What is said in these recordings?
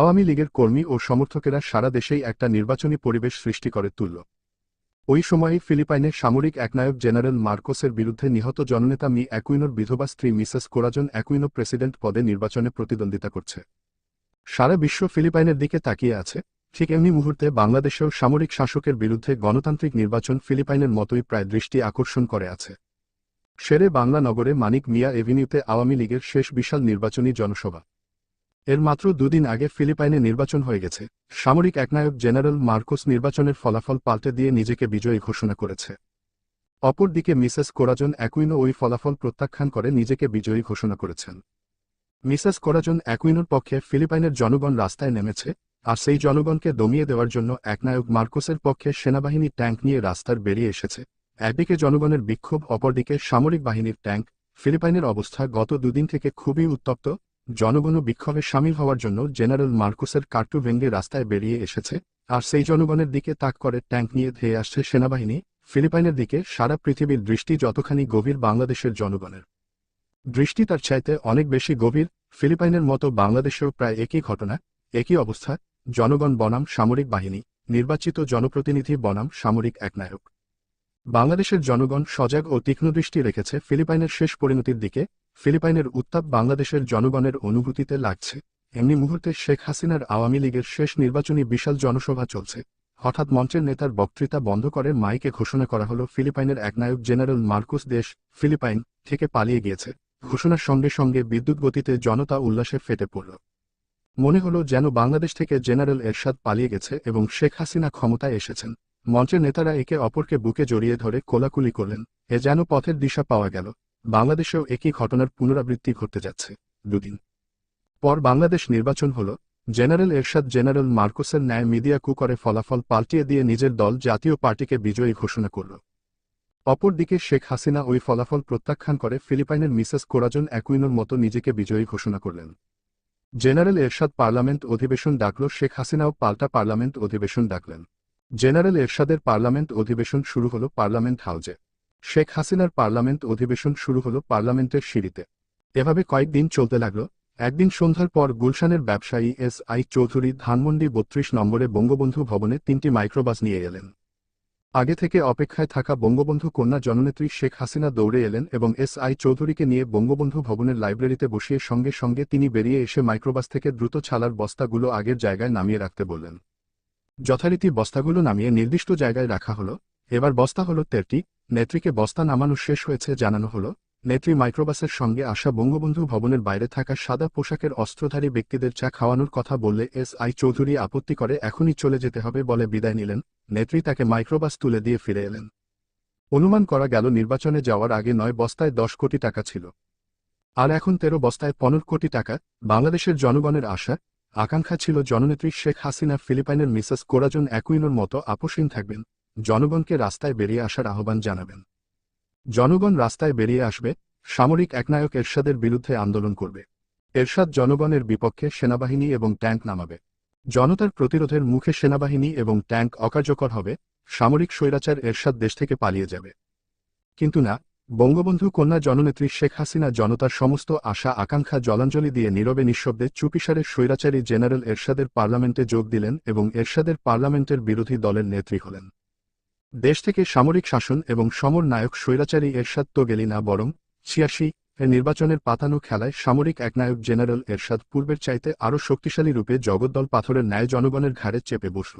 আওয়ামী লীগের কর্মী ও সমর্থকেরা সারা দেশেই একটা নির্বাচনী পরিবেশ সৃষ্টি করে তুলল। ওই সময়ে ফিলিপাইনে সামরিক একনায়ক জেনারেল মার্কোসের বিরুদ্ধে নিহত জননেতা মি অ্যাকুইনোর বিধবা স্ত্রী মিসেস কোরাজন অ্যাকুইনো প্রেসিডেন্ট পদে নির্বাচনে প্রতিদ্বন্দ্বিতা করছে। সারা বিশ্ব ফিলিপাইনের দিকে তাকিয়ে আছে, ঠিক এমনি মুহূর্তে বাংলাদেশেও সামরিক শাসকের বিরুদ্ধে গণতান্ত্রিক নির্বাচন ফিলিপাইনের মতোই প্রায় দৃষ্টি আকর্ষণ করে আছে। শেরে বাংলা নগরে মানিক মিয়া এভিনিউতে আওয়ামী লীগের শেষ বিশাল নির্বাচনী জনসভা। এর মাত্র দুদিন আগে ফিলিপাইনে নির্বাচন হয়ে গেছে। সামরিক একনায়ক জেনারেল মার্কোস নির্বাচনের ফলাফল পাল্টে দিয়ে নিজেকে বিজয়ী ঘোষণা করেছে। অপরদিকে মিসেস কোরাজন অ্যাকুইনো ওই ফলাফল প্রত্যাখ্যান করে নিজেকে বিজয়ী ঘোষণা করেছেন। মিসেস কোরাজন অ্যাকুইনোর পক্ষে ফিলিপাইনের জনগণ রাস্তায় নেমেছে, আর সেই জনগণকে দমিয়ে দেওয়ার জন্য একনায়ক মার্কোসের পক্ষে সেনাবাহিনী ট্যাঙ্ক নিয়ে রাস্তার বেরিয়ে এসেছে। একদিকে জনগণের বিক্ষোভ, অপরদিকে সামরিক বাহিনীর ট্যাঙ্ক। ফিলিপাইনের অবস্থা গত দুদিন থেকে খুবই উত্তপ্ত জনগণও বিক্ষোভে সামিল হওয়ার জন্য জেনারেল মার্কুসের কার্টু ভেঙ্গে রাস্তায় বেরিয়ে এসেছে, আর সেই জনগণের দিকে তাক করে ট্যাঙ্ক নিয়ে ধেয়ে আসছে সেনাবাহিনী, ফিলিপাইনের দিকে সারা পৃথিবীর দৃষ্টি যতখানি গভীর বাংলাদেশের জনগণের। দৃষ্টি তার চাইতে অনেক বেশি গভীর, ফিলিপাইনের মতো বাংলাদেশেও প্রায় একই ঘটনা, একই অবস্থা, জনগণ বনাম সামরিক বাহিনী, নির্বাচিত জনপ্রতিনিধি বনাম সামরিক একনায়ক। বাংলাদেশের জনগণ সজাগ ও তীক্ষ্ণ দৃষ্টি রেখেছে ফিলিপাইনের শেষ পরিণতির দিকে ফিলিপাইনের উত্তাপ বাংলাদেশের জনগণের অনুভূতিতে লাগছে। এমনি মুহূর্তে শেখ হাসিনার আওয়ামী লীগের শেষ নির্বাচনী বিশাল জনসভা চলছে। হঠাৎ মঞ্চের নেতার বক্তৃতা বন্ধ করে মাইকে ঘোষণা করা হল ফিলিপাইনের একনায়ক জেনারেল মার্কুস দেশ, ফিলিপাইন থেকে পালিয়ে গিয়েছে। ঘোষণার সঙ্গে সঙ্গে বিদ্যুৎ গতিতে জনতা উল্লাসে ফেটে পড়ল। মনে হল যেন বাংলাদেশ থেকে জেনারেল এরশাদ পালিয়ে গেছে এবং শেখ হাসিনা ক্ষমতায় এসেছেন। মঞ্চের নেতারা একে অপরকে বুকে জড়িয়ে ধরে কোলাকুলি করলেন। এ যেন পথের দিশা পাওয়া গেল। বাংলাদেশেও একই ঘটনার পুনরাবৃত্তি ঘটতে যাচ্ছে। দুদিন পর বাংলাদেশ নির্বাচন হল, জেনারেল এরশাদ, জেনারেল মার্কোসের ন্যায় মিডিয়া কু করে ফলাফল পাল্টিয়ে দিয়ে নিজের দল জাতীয় পার্টিকে বিজয়ী ঘোষণা করল। অপরদিকে শেখ হাসিনা ওই ফলাফল প্রত্যাখ্যান করে ফিলিপাইনের মিসেস কোরাজন অ্যাকুইনোর মতো নিজেকে বিজয়ী ঘোষণা করলেন। জেনারেল এরশাদ পার্লামেন্ট অধিবেশন ডাকল, শেখ হাসিনাও পাল্টা পার্লামেন্ট অধিবেশন ডাকলেন। জেনারেল এরশাদের পার্লামেন্ট অধিবেশন শুরু হল পার্লামেন্ট হাউজে। শেখ হাসিনার পার্লামেন্ট অধিবেশন শুরু হল পার্লামেন্টের সিঁড়িতে। এভাবে কয়েকদিন চলতে লাগল। একদিন সন্ধ্যার পর গুলশানের ব্যবসায়ী এস আই চৌধুরী ধানমন্ডি বত্রিশ নম্বরে বঙ্গবন্ধু ভবনে তিনটি মাইক্রোবাস নিয়ে এলেন। আগে থেকে অপেক্ষায় থাকা বঙ্গবন্ধু কন্যা জননেত্রী শেখ হাসিনা দৌড়ে এলেন এবং এস আই চৌধুরীকে নিয়ে বঙ্গবন্ধু ভবনের লাইব্রেরিতে বসিয়ে সঙ্গে সঙ্গে তিনি বেরিয়ে এসে মাইক্রোবাস থেকে দ্রুত ছালার বস্তাগুলো আগের জায়গায় নামিয়ে রাখতে বললেন। যথারীতি বস্তাগুলো নামিয়ে নির্দিষ্ট জায়গায় রাখা হলো। এবার বস্তা হলো তেরটি। নেত্রীকে বস্তা নামানো শেষ হয়েছে, জানানো হলো, নেত্রী মাইক্রোবাসের সঙ্গে আসা বঙ্গবন্ধু ভবনের বাইরে থাকা সাদা পোশাকের অস্ত্রধারী ব্যক্তিদের চা খাওয়ানোর কথা বললে এস আই চৌধুরী আপত্তি করে, এখনই চলে যেতে হবে বলে বিদায় নিলেন। নেত্রী তাকে মাইক্রোবাস তুলে দিয়ে ফিরে এলেন। অনুমান করা গেল, নির্বাচনে যাওয়ার আগে নয় বস্তায় দশ কোটি টাকা ছিল। আর এখন তেরো বস্তায় পনেরো কোটি টাকা, বাংলাদেশের জনগণের আশা, আকাঙ্ক্ষা ছিল জননেত্রী শেখ হাসিনা ফিলিপাইনের মিসেস কোরাজন অ্যাকুইনোর মতো আপোষহীন থাকবেন। জনগণকে রাস্তায় বেরিয়ে আসার আহ্বান জানাবেন। জনগণ রাস্তায় বেরিয়ে আসবে, সামরিক একনায়ক এরশাদের বিরুদ্ধে আন্দোলন করবে। এরশাদ জনগণের বিপক্ষে সেনাবাহিনী এবং ট্যাঙ্ক নামাবে। জনতার প্রতিরোধের মুখে সেনাবাহিনী এবং ট্যাঙ্ক অকার্যকর হবে, সামরিক স্বৈরাচার এরশাদ দেশ থেকে পালিয়ে যাবে। কিন্তু না, বঙ্গবন্ধু কন্যা জননেত্রী শেখ হাসিনা জনতার সমস্ত আশা আকাঙ্ক্ষা জলাঞ্জলি দিয়ে নীরবে নিঃশব্দে চুপিসারের স্বৈরাচারী জেনারেল এরশাদের পার্লামেন্টে যোগ দিলেন এবং এরশাদের পার্লামেন্টের বিরোধী দলের নেত্রী হলেন। দেশ থেকে সামরিক শাসন এবং সমর নায়ক স্বৈরাচারী এরশাদ তো গেলি না বরং ছিয়াশি এর নির্বাচনের পাতানো খেলায় সামরিক একনায়ক জেনারেল এরশাদ পূর্বের চাইতে আরও শক্তিশালী রূপে জগদ্দল পাথরের ন্যায় জনগণের ঘাড়ে চেপে বসল।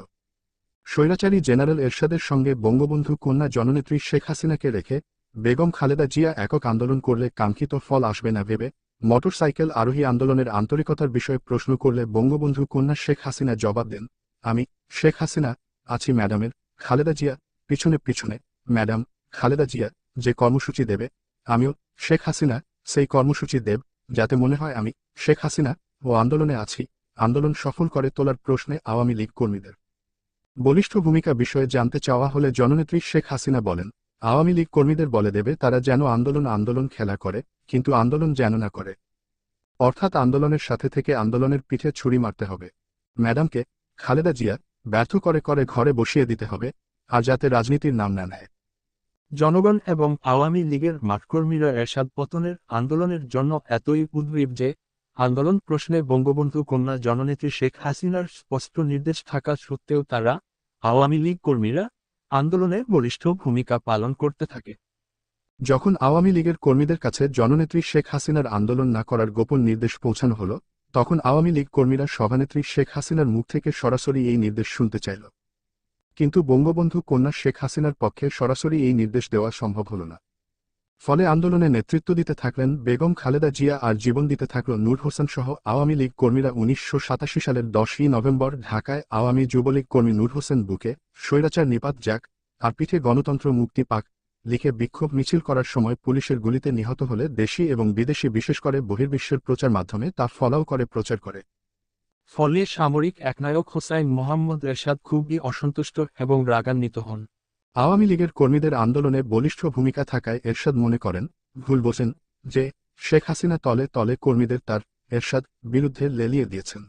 স্বৈরাচারী জেনারেল এরশাদের সঙ্গে বঙ্গবন্ধু কন্যা জননেত্রী শেখ হাসিনাকে রেখে বেগম খালেদা জিয়া একক আন্দোলন করলে কাঙ্ক্ষিত ফল আসবে না ভেবে মোটরসাইকেল আরোহী আন্দোলনের আন্তরিকতার বিষয়ে প্রশ্ন করলে বঙ্গবন্ধু কন্যা শেখ হাসিনা জবাব দেন, আমি, শেখ হাসিনা, আছি ম্যাডামের, খালেদা জিয়া পিছনে পিছনে, ম্যাডাম, খালেদা জিয়া যে কর্মসূচি দেবে, আমিও শেখ হাসিনা সেই কর্মসূচি দেব, যাতে মনে হয় আমি শেখ হাসিনা ও আন্দোলনে আছি, আন্দোলন সফল করে তোলার প্রশ্নে আওয়ামী লীগ কর্মীদের। বলিষ্ঠ ভূমিকা বিষয়ে জানতে চাওয়া হলে জননেত্রী শেখ হাসিনা বলেন, আওয়ামী লীগ কর্মীদের বলে দেবে, তারা যেন আন্দোলন আন্দোলন খেলা করে, কিন্তু আন্দোলন যেন না করে। অর্থাৎ আন্দোলনের সাথে থেকে আন্দোলনের পিঠে ছুরি মারতে হবে। ম্যাডামকে খালেদা জিয়া ব্যর্থ করে করে ঘরে বসিয়ে দিতে হবে আর যাতে রাজনীতির নাম না নেয়। জনগণ এবং আওয়ামী লীগের মাঠকর্মীরা এরশাদ পতনের আন্দোলনের জন্য এতই উদ্গ্রীব যে আন্দোলন প্রশ্নে বঙ্গবন্ধু কন্যা জননেত্রী শেখ হাসিনার স্পষ্ট নির্দেশ থাকা সত্ত্বেও তারা আওয়ামী লীগ কর্মীরা আন্দোলনে বলিষ্ঠ ভূমিকা পালন করতে থাকে। যখন আওয়ামী লীগের কর্মীদের কাছে জননেত্রী শেখ হাসিনার আন্দোলন না করার গোপন নির্দেশ পৌঁছানো হল তখন আওয়ামী লীগ কর্মীরা সভানেত্রী শেখ হাসিনার মুখ থেকে সরাসরি এই নির্দেশ শুনতে চাইল। কিন্তু বঙ্গবন্ধু কন্যা শেখ হাসিনার পক্ষে সরাসরি এই নির্দেশ দেওয়া সম্ভব হল না। ফলে আন্দোলনে নেতৃত্ব দিতে থাকলেন বেগম খালেদা জিয়া আর জীবন দিতে থাকল নূর হোসেন সহ আওয়ামী লীগ কর্মীরা উনিশশো সাতাশি সালের দশই নভেম্বর ঢাকায় আওয়ামী যুবলীগ কর্মী নূর হোসেন বুকে স্বৈরাচার নিপাত যাক আর পিঠে গণতন্ত্র মুক্তি পাক লিখে বিক্ষোভ মিছিল করার সময় পুলিশের গুলিতে নিহত হলে দেশি এবং বিদেশি বিশেষ করে বহির্বিশ্বের প্রচার মাধ্যমে তা ফলাও করে প্রচার করে। ফলে সামরিক একনায়ক হোসাইন মোহাম্মদ এরশাদ খুবই অসন্তুষ্ট এবং রাগান্বিত হন। আওয়ামী লীগের কর্মীদের আন্দোলনে বলিষ্ঠ ভূমিকা থাকায় এরশাদ মনে করেন ভুল বোঝেন যে শেখ হাসিনা তলে তলে কর্মীদের তার এরশাদ বিরুদ্ধে লেলিয়ে দিয়েছেন।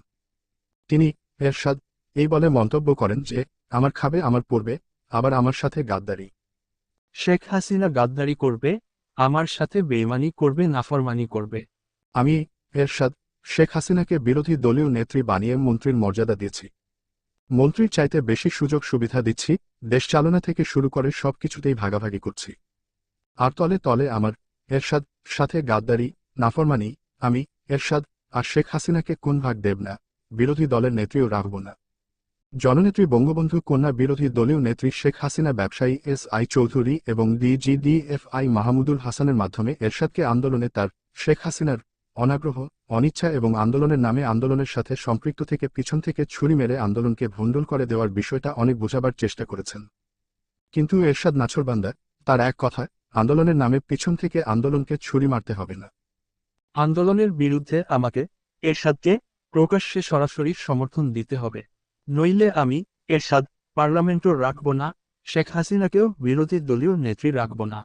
তিনি এরশাদ এই বলে মন্তব্য করেন যে আমার খাবে আমার পড়বে আবার আমার সাথে গাদ্দারি। শেখ হাসিনা গাদ্দারি করবে আমার সাথে বেইমানি করবে নাফরমানি করবে। আমি এরশাদ শেখ হাসিনাকে বিরোধী দলীয় নেত্রী বানিয়ে মন্ত্রীর মর্যাদা দিয়েছি মন্ত্রীর চাইতে বেশি সুযোগ সুবিধা দিচ্ছি, দেশ চালনা থেকে শুরু করে সবকিছুতেই ভাগাভাগি করছি। আর তলে তলে আমার এরশাদ, সাথে গাদ্দারি, নাফরমানি, আমি, এরশাদ আর শেখ হাসিনাকে কোন ভাগ দেব না, বিরোধী দলের নেত্রীও রাখব না। জননেত্রী বঙ্গবন্ধু কন্যা বিরোধী দলীয় নেত্রী শেখ হাসিনা ব্যবসায়ী এস আই চৌধুরী এবং ডিজিডিএফআই মাহমুদুল হাসানের মাধ্যমে এরশাদকে আন্দোলনে তার শেখ হাসিনার অনাগ্রহ অনিচ্ছা এবং আন্দোলনের নামে আন্দোলনের সাথে সম্পৃক্ত থেকে পিছন থেকে ছুরি মেরে আন্দোলনকে ভণ্ডুল করে দেওয়ার বিষয়টা অনেক বোঝাবার চেষ্টা করেছেন। কিন্তু এরশাদ নাছরবান্দা তার এক কথায়, আন্দোলনের নামে পিছন থেকে আন্দোলনকে ছুরি মারতে হবে না। আন্দোলনের বিরুদ্ধে আমাকে, এরশাদকে, প্রকাশ্যে সরাসরি সমর্থন দিতে হবে। নইলে আমি, এরশাদ, পার্লামেন্টও রাখব না, শেখ হাসিনাকেও বিরোধী দলীয় নেত্রী রাখব না।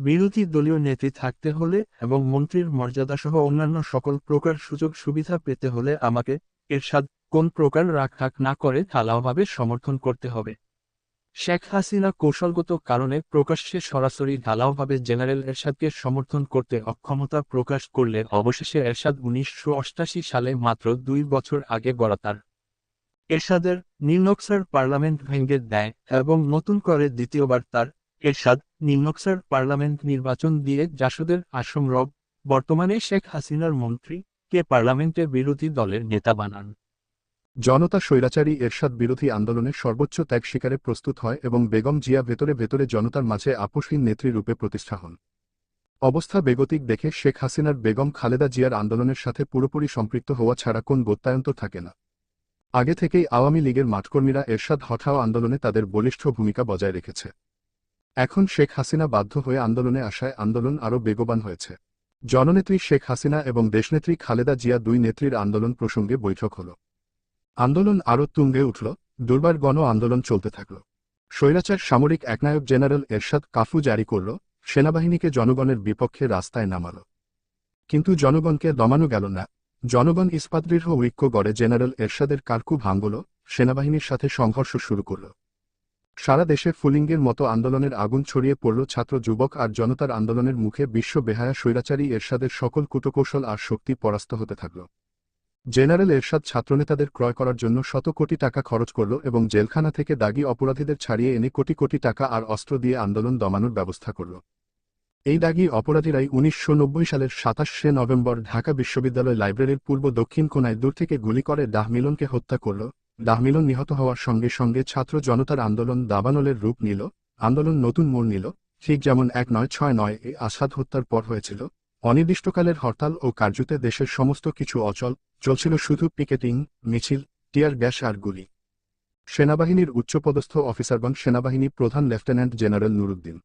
বিরোধী দলীয় নেত্রী থাকতে হলে এবং মন্ত্রীর মর্যাদাসহ অন্যান্য সকল প্রকার সুযোগ সুবিধা পেতে হলে আমাকে এরশাদ কোন প্রকার রাখরাখ না করে ঢালাওভাবে সমর্থন করতে হবে। শেখ হাসিনা কৌশলগত কারণে প্রকাশ্যে সরাসরি ঢালাওভাবে জেনারেল এরশাদকে সমর্থন করতে অক্ষমতা প্রকাশ করলে অবশেষে এরশাদ উনিশশো সালে মাত্র দুই বছর আগে গড়া তার এরশাদের নির্নকসার পার্লামেন্ট ভেঙে দেয় এবং নতুন করে দ্বিতীয়বার তার এরশাদ নিম্নকসার পার্লামেন্ট নির্বাচন দিয়ে জাসদের আসম রব। বর্তমানে শেখ হাসিনার মন্ত্রী কে পার্লামেন্টে বিরোধী দলের নেতা বানান। জনতা স্বৈরাচারী এরশাদ বিরোধী আন্দোলনে সর্বোচ্চ ত্যাগ স্বীকারে প্রস্তুত হয় এবং বেগম জিয়া ভেতরে ভেতরে জনতার মাঝে আপোষহীন নেত্রী রূপে প্রতিষ্ঠা হন। অবস্থা বেগতিক দেখে শেখ হাসিনার বেগম খালেদা জিয়ার আন্দোলনের সাথে পুরোপুরি সম্পৃক্ত হওয়া ছাড়া কোন গত্যায়ন্তর থাকে না। আগে থেকেই আওয়ামী লীগের মাঠকর্মীরা এরশাদ হঠাও আন্দোলনে তাদের বলিষ্ঠ ভূমিকা বজায় রেখেছে। এখন শেখ হাসিনা বাধ্য হয়ে আন্দোলনে আসায় আন্দোলন আরও বেগবান হয়েছে। জননেত্রী শেখ হাসিনা এবং দেশনেত্রী খালেদা জিয়া দুই নেত্রীর আন্দোলন প্রসঙ্গে বৈঠক হল। আন্দোলন আরও তুঙ্গে উঠল, দুর্বার গণ আন্দোলন চলতে থাকল। স্বৈরাচার সামরিক একনায়ক জেনারেল এরশাদ কাফু জারি করল, সেনাবাহিনীকে জনগণের বিপক্ষে রাস্তায় নামাল। কিন্তু জনগণকে দমানো গেল না। জনগণ ইস্পাতদৃঢ় ঐক্য গড়ে জেনারেল এরশাদের কারকু ভাঙ্গল সেনাবাহিনীর সাথে সংঘর্ষ শুরু করল। সারা দেশে ফুলিঙ্গের মতো আন্দোলনের আগুন ছড়িয়ে পড়ল ছাত্র, যুবক আর জনতার আন্দোলনের মুখে বিশ্ব বেহায়া স্বৈরাচারী এরশাদের সকল কুটকৌশল আর শক্তি পরাস্ত হতে থাকল। জেনারেল এরশাদ ছাত্রনেতাদের ক্রয় করার জন্য শত কোটি টাকা খরচ করল এবং জেলখানা থেকে দাগি অপরাধীদের ছাড়িয়ে এনে কোটি কোটি টাকা আর অস্ত্র দিয়ে আন্দোলন দমানোর ব্যবস্থা করল। এই দাগি অপরাধীরাই উনিশশো নব্বই সালের সাতাশে নভেম্বর ঢাকা বিশ্ববিদ্যালয় লাইব্রেরির পূর্ব দক্ষিণ কোনায় দূর থেকে গুলি করে ডাহমিলনকে হত্যা করল। ডাহমিলন নিহত হওয়ার সঙ্গে সঙ্গে ছাত্র জনতার আন্দোলন দাবানলের রূপ নিল, আন্দোলন নতুন মোড় নিল, ঠিক যেমন এক নয় ছয় নয় এ আসাদ হত্যার পর হয়েছিল। অনির্দিষ্টকালের হরতাল ও কার্যতে দেশের সমস্ত কিছু অচল, চলছিল শুধু পিকেটিং, মিছিল, টিয়ার গ্যাস আর গুলি। সেনাবাহিনীর উচ্চপদস্থ অফিসারগণ সেনাবাহিনী প্রধান লেফটেন্যান্ট জেনারেল নুরুদ্দিন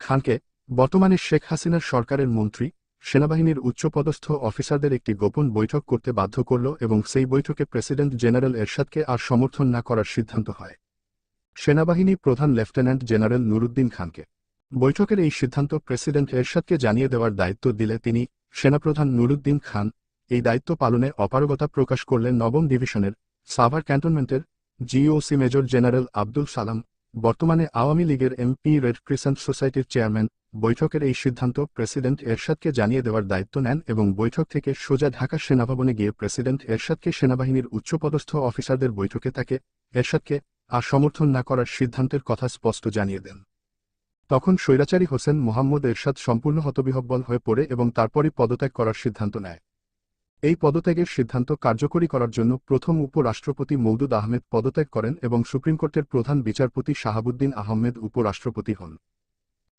খানকে, বর্তমানে শেখ হাসিনার সরকারের মন্ত্রী সেনাবাহিনীর উচ্চপদস্থ অফিসারদের একটি গোপন বৈঠক করতে বাধ্য করল এবং সেই বৈঠকে প্রেসিডেন্ট জেনারেল এরশাদকে আর সমর্থন না করার সিদ্ধান্ত হয়। সেনাবাহিনী প্রধান লেফটেন্যান্ট জেনারেল নুরুদ্দিন খানকে। বৈঠকের এই সিদ্ধান্ত প্রেসিডেন্ট এরশাদকে জানিয়ে দেওয়ার দায়িত্ব দিলে তিনি, সেনাপ্রধান নুরুদ্দিন খান, এই দায়িত্ব পালনে অপারগতা প্রকাশ করলেন নবম ডিভিশনের সাভার ক্যান্টনমেন্টের GOC major general Abdul Salam, বর্তমানে আওয়ামী লীগের এমপি রেড ক্রিসেন্ট সোসাইটির চেয়ারম্যান বৈঠকের এই সিদ্ধান্ত প্রেসিডেন্ট এরশাদকে জানিয়ে দেওয়ার দায়িত্ব নেন এবং বৈঠক থেকে সোজা ঢাকা সেনাভবনে গিয়ে প্রেসিডেন্ট এরশাদকে সেনাবাহিনীর উচ্চপদস্থ অফিসারদের বৈঠকে তাকে এরশাদকে আর সমর্থন না করার সিদ্ধান্তের কথা স্পষ্ট জানিয়ে দেন। তখন স্বৈরাচারী হোসেন মোহাম্মদ এরশাদ সম্পূর্ণ হতবিহব্বল হয়ে পড়ে এবং তারপরই পদত্যাগ করার সিদ্ধান্ত নেয়। এই পদত্যাগের সিদ্ধান্ত কার্যকরী করার জন্য প্রথম উপরাষ্ট্রপতি মৌদুদ আহমেদ পদত্যাগ করেন এবং সুপ্রিম কোর্টের প্রধান বিচারপতি শাহাবুদ্দিন আহমেদ উপরাষ্ট্রপতি হন।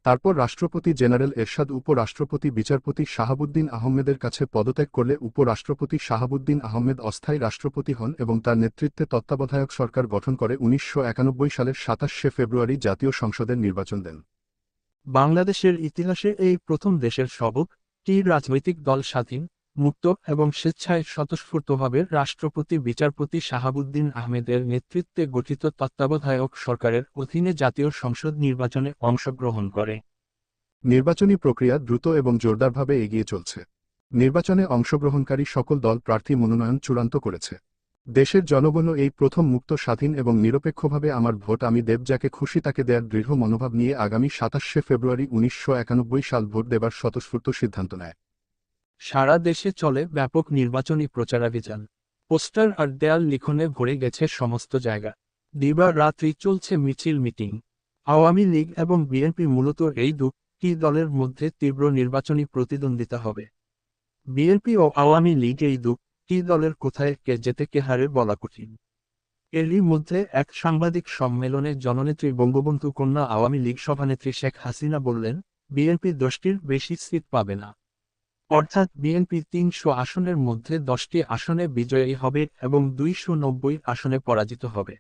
তারপর রাষ্ট্রপতি জেনারেল এরশাদ, উপরাষ্ট্রপতি বিচারপতি শাহাবুদ্দিন আহমেদের কাছে পদত্যাগ করলে উপরাষ্ট্রপতি শাহাবুদ্দিন আহমেদ অস্থায়ী রাষ্ট্রপতি হন এবং তার নেতৃত্বে তত্ত্বাবধায়ক সরকার গঠন করে উনিশশো একানব্বই সালের সাতাশে ফেব্রুয়ারি জাতীয় সংসদের নির্বাচন দেন। বাংলাদেশের ইতিহাসে এই প্রথম দেশের সবক টির রাজনৈতিক দল স্বাধীন মুক্ত এবং স্বেচ্ছায় স্বতঃস্ফূর্তভাবে রাষ্ট্রপতি বিচারপতি শাহাবুদ্দিন আহমেদের নেতৃত্বে গঠিত তত্ত্বাবধায়ক সরকারের অধীনে জাতীয় সংসদ নির্বাচনে অংশগ্রহণ করে। নির্বাচনী প্রক্রিয়া দ্রুত এবং জোরদারভাবে এগিয়ে চলছে। নির্বাচনে অংশগ্রহণকারী সকল দল প্রার্থী মনোনয়ন চূড়ান্ত করেছে। দেশের জনগণও এই প্রথম মুক্ত, স্বাধীন এবং নিরপেক্ষভাবে আমার ভোট, আমি দেব যাকে খুশি তাকে দেয়ার দৃঢ় মনোভাব নিয়ে আগামী সাতাশে ফেব্রুয়ারি উনিশশো একানব্বই সাল ভোট দেবার স্বতঃস্ফূর্ত সিদ্ধান্ত নেয়। সারা দেশে চলে ব্যাপক নির্বাচনী প্রচারাভিযান। পোস্টার আর দেয়াল লিখনে ভরে গেছে সমস্ত জায়গা। দিবা রাত্রি চলছে মিছিল মিটিং। আওয়ামী লীগ এবং বিএনপি মূলত এই দুটি দলের মধ্যে তীব্র নির্বাচনী প্রতিদ্বন্দ্বিতা হবে। বিএনপি ও আওয়ামী লীগ এই দুটি দলের কোথায় কে যেতে কে হারে বলা কঠিন। এরই মধ্যে এক সাংবাদিক সম্মেলনে জননেত্রী বঙ্গবন্ধু কন্যা আওয়ামী লীগ সভানেত্রী শেখ হাসিনা বললেন, বিএনপি দশটির বেশি সিট পাবে না। অর্থাৎ বিএনপি তিনশো আসনের মধ্যে দশটি আসনে বিজয়ী হবে এবং দুইশো নব্বই আসনে পরাজিত হবে।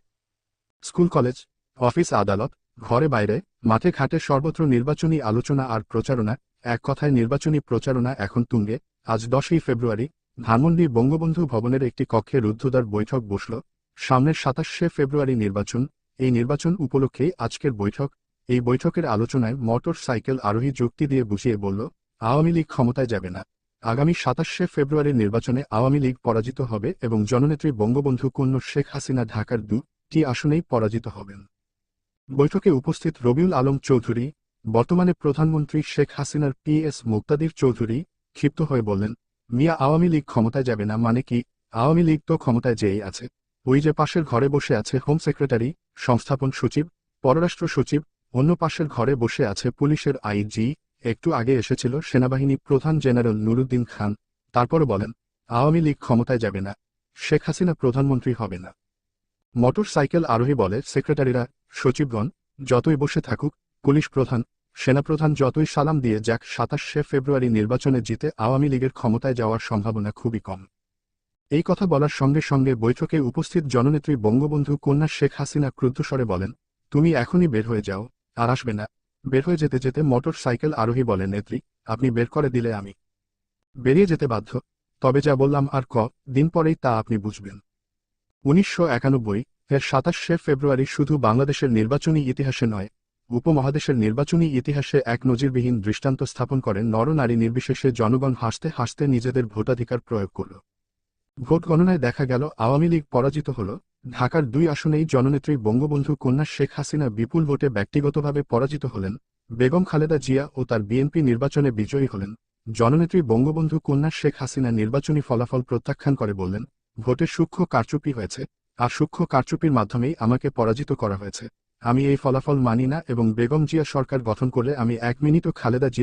স্কুল, কলেজ, অফিস, আদালত, ঘরে বাইরে, মাঠে ঘাটে সর্বত্র নির্বাচনী আলোচনা আর প্রচারণা, এক কথায় নির্বাচনী প্রচারণা এখন তুঙ্গে। আজ দশই ফেব্রুয়ারি, ধানমন্ডি বঙ্গবন্ধু ভবনের একটি কক্ষে রুদ্ধদ্বার বৈঠক বসল। সামনের সাতাশে ফেব্রুয়ারি নির্বাচন, এই নির্বাচন উপলক্ষেই আজকের বৈঠক। এই বৈঠকের আলোচনায় মোটর সাইকেল আরোহী যুক্তি দিয়ে বুঝিয়ে বলল আওয়ামী লীগ ক্ষমতায় যাবে না। আগামী সাতাশে ফেব্রুয়ারির নির্বাচনে আওয়ামী লীগ পরাজিত হবে এবং জননেত্রী বঙ্গবন্ধু কন্যা শেখ হাসিনা ঢাকার দুটি আসনেই পরাজিত হবেন। বৈঠকে উপস্থিত রবিউল আলম চৌধুরী, বর্তমানে প্রধানমন্ত্রী শেখ হাসিনার পি এস মুক্তাদির চৌধুরী ক্ষিপ্ত হয়ে বললেন, মিয়া, আওয়ামী লীগ ক্ষমতায় যাবে না মানে কি? আওয়ামী লীগ তো ক্ষমতায় যেই আছে। ওই যে পাশের ঘরে বসে আছে হোম সেক্রেটারি, সংস্থাপন সচিব, পররাষ্ট্র সচিব, অন্য পাশের ঘরে বসে আছে পুলিশের আইজি একটু আগে এসেছিল সেনাবাহিনী প্রধান জেনারেল নুরুদ্দিন খান। তারপরও বলেন, আওয়ামী লীগ ক্ষমতায় যাবে না। শেখ হাসিনা প্রধানমন্ত্রী হবে না। মোটর সাইকেল আরোহী বলে সেক্রেটারিরা, সচিবগণ, যতই বসে থাকুক, পুলিশ প্রধান, সেনাপ্রধান যতই সালাম দিয়ে যাক, সাতাশে ফেব্রুয়ারি নির্বাচনে জিতে আওয়ামী লীগের ক্ষমতায় যাওয়ার সম্ভাবনা খুবই কম। এই কথা বলার সঙ্গে সঙ্গে বৈঠকে উপস্থিত জননেত্রী বঙ্গবন্ধু কন্যা শেখ হাসিনা ক্রুদ্ধস্বরে বলেন, তুমি এখনই বের হয়ে যাও, আর আসবে না। বের হয়ে যেতে যেতে মোটর সাইকেল আরোহী বলে, নেত্রী, আপনি বের করে দিলে আমি। বেরিয়ে যেতে বাধ্য। তবে যা বললাম আর ক, দিন পরেই তা আপনি বুঝবেন। উনিশশো একানব্বই এর সাতাশে ফেব্রুয়ারি শুধু বাংলাদেশের নির্বাচনী ইতিহাসে নয়, উপমহাদেশের নির্বাচনী ইতিহাসে এক নজিরবিহীন দৃষ্টান্ত স্থাপন করে নরনারী নির্বিশেষে জনগণ হাসতে হাসতে নিজেদের ভোটাধিকার প্রয়োগ করল। ভোট গণনায় দেখা গেল, আওয়ামী লীগ পরাজিত হল ঢাকার দুই আসনেই জননেত্রী বঙ্গবন্ধু কন্যা শেখ হাসিনা বিপুল ভোটে ব্যক্তিগতভাবে পরাজিত হলেন। বেগম খালেদা জিয়া ও তার বিএনপি নির্বাচনে বিজয়ী হলেন। জননেত্রী বঙ্গবন্ধু কন্যা শেখ হাসিনা নির্বাচনী ফলাফল প্রত্যাখ্যান করে বললেন, ভোটে সূক্ষ্ম কারচুপি হয়েছে, আর সূক্ষ্ম কারচুপির মাধ্যমেই আমাকে পরাজিত করা হয়েছে। আমি এই ফলাফল মানি না এবং বেগম জিয়া সরকার গঠন করলে আমি এক মিনিটও খালেদা জিয়া